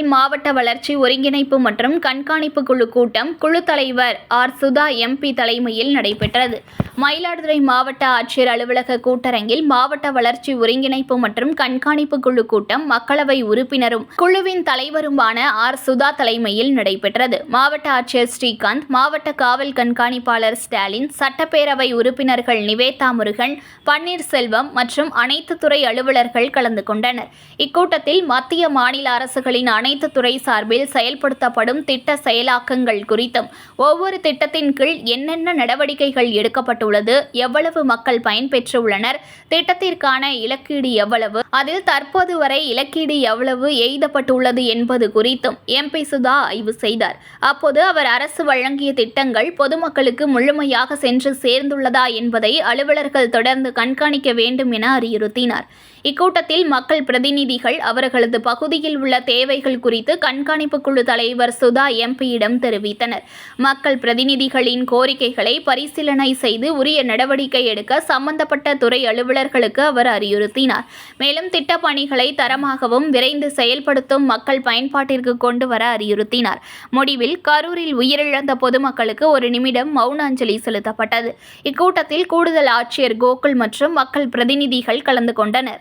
மாவட்ட வளர்ச்சி ஒருங்கிணைப்பு மற்றும் கண்காணிப்பு குழு கூட்டம் குழு தலைவர் ஆர். சுதா எம்பி தலைமையில் நடைபெற்றது. மயிலாடுதுறை மாவட்ட ஆட்சியர் அலுவலக கூட்டரங்கில் மாவட்ட வளர்ச்சி ஒருங்கிணைப்பு மற்றும் கண்காணிப்பு குழு கூட்டம் மக்களவை உறுப்பினரும் குழுவின் தலைவருமான ஆர். சுதா தலைமையில் நடைபெற்றது. மாவட்ட ஆட்சியர் ஸ்ரீகாந்த் மாவட்ட காவல் கண்காணிப்பாளர் ஸ்டாலின் சட்டப்பேரவை உறுப்பினர்கள் நிவேதா முருகன் பன்னீர்செல்வம் மற்றும் அனைத்து துறை அலுவலர்கள் கலந்து கொண்டனர். இக்கூட்டத்தில் மத்திய மாநில அரசுகளின் அனைத்து துறை சார்பில் செயல்படுத்தப்படும் திட்ட செயலாக்கங்கள் குறித்தும் ஒவ்வொரு திட்டத்தின் கீழ் என்னென்ன நடவடிக்கைகள் எடுக்கப்பட்டுள்ளது எவ்வளவு மக்கள் பயன்பெற்றுள்ளனர் திட்டத்திற்கான இலக்கீடு எவ்வளவு அதில் தற்போது வரை இலக்கீடு எவ்வளவு எய்தப்பட்டுள்ளது என்பது குறித்தும் எம்பி சுதா ஆய்வு செய்தார். அப்போது அவர் அரசு வழங்கிய திட்டங்கள் பொதுமக்களுக்கு முழுமையாக சென்று சேர்ந்துள்ளதா என்பதை அலுவலர்கள் தொடர்ந்து கண்காணிக்க வேண்டும் என அறிவுறுத்தினார். இக்கூட்டத்தில் மக்கள் பிரதிநிதிகள் அவர்களது பகுதியில் உள்ள தேவைகள் குறித்து கண்காணிப்பு குழு தலைவர் சுதா எம்பியிடம் தெரிவித்தனர். மக்கள் பிரதிநிதிகளின் கோரிக்கைகளை பரிசீலனை செய்து உரிய நடவடிக்கை எடுக்க சம்பந்தப்பட்ட துறை அலுவலர்களுக்கு அவர் அறிவுறுத்தினார். மேலும் திட்டப் பணிகளை தரமாகவும் விரைந்து செயல்படுத்தும் மக்கள் பயன்பாட்டிற்கு கொண்டு வர அறிவுறுத்தினார். முடிவில் கரூரில் உயிரிழந்த பொதுமக்களுக்கு ஒரு நிமிடம் மௌன அஞ்சலி செலுத்தப்பட்டது. இக்கூட்டத்தில் கூடுதல் ஆட்சியர் கோகுல் மற்றும் மக்கள் பிரதிநிதிகள் கலந்து கொண்டனர்.